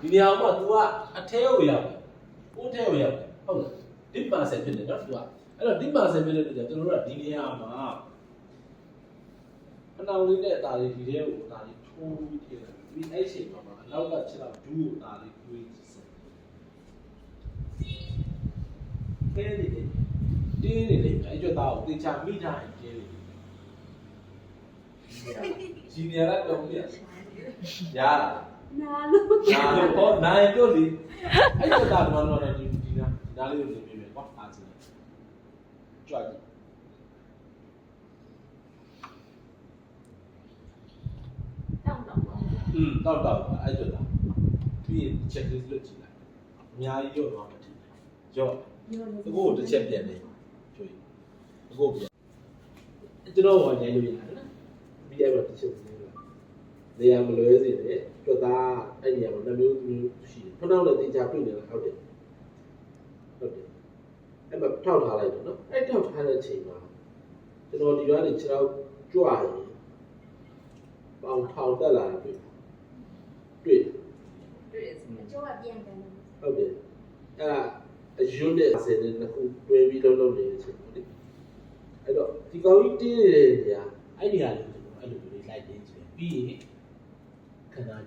ဒီနေရာမှာ तू ကအထဲကိုရောက်တယ်ဦးထဲကိုရောက်တယ်ဟုတ်လားဒီပါဆယ်ဖြစ်တယ်နော် तू ကအဲ့တော့ဒီပါဆယ်ဖြစ်တဲ့အတွက်ကျွန်တော်တို့ကဒီနေရာမှာအနောက်လေးနဲ့အသားလေးဒီထဲကိုအသားလေးထိုးပြီးထည့်တယ်ဒီအဲ့ချိန်မှာအနောက်ကချက်တော့ဒူးကိုအသားလေးတွေးစက်ခဲနေတယ်တင်းနေတယ်အဲ့ကျွတ်သားကိုတေချာမိထားရင်တင်းနေတယ်ဂျီနီယာကတော့ပြရရတာ နာလို့နာလို့ဟောနိုင်တို့လीအဲ့ကျွတ်သားကတော့တော့ဒီဒီနာဒါလေးကိုနေပြမယ်ကွာအားစင်းကြွကြည့်တောင်းတော့ပါอืมတောက်တောက်အဲ့ကျွတ်သားပြီးရင် checklist လုပ်ကြည့်လိုက်အများကြီးရော့သွားမှထင်တယ်ရော့အခုကိုတစ်ချက်ပြန်နေကျွေးအခုပြန်ကျွန်တော်ဟောညလို့ရတယ်နော်ပြီးရတော့တစ်ချက်ပြန်လာ နေရာမလွဲစေနဲ့ကြွသားအဲ့နေရာမှာနှမျိုးမျိုးရှိတယ်ထောက်ထောက်နဲ့တင်ချပြနေလားဟုတ်တယ်ဟုတ်တယ်အဲ့မှာထောက်ထားလိုက်တော့နော်အဲ့ထောက်ထားတဲ့အချိန်မှာကျွန်တော်ဒီကနေခြေထောက်ကြွရင်ပေါင်ထောင်တက်လာတာတွေ့တွေ့တွေ့အကျိုးကပြန်တယ်ဟုတ်တယ်အဲ့ဒါအယွန်းတဲ့ဆယ်နဲ့နှစ်ခုတွဲပြီးလုံးလုံးနေတဲ့အချိန်ပေါ့လေအဲ့တော့ဒီကောင်ကြီးတင်းနေတဲ့နေရာအဲ့ဒီဟာလေးကိုကျွန်တော်အဲ့လိုမျိုးလေးလိုက်နေချင်ပြီးရင် 太垃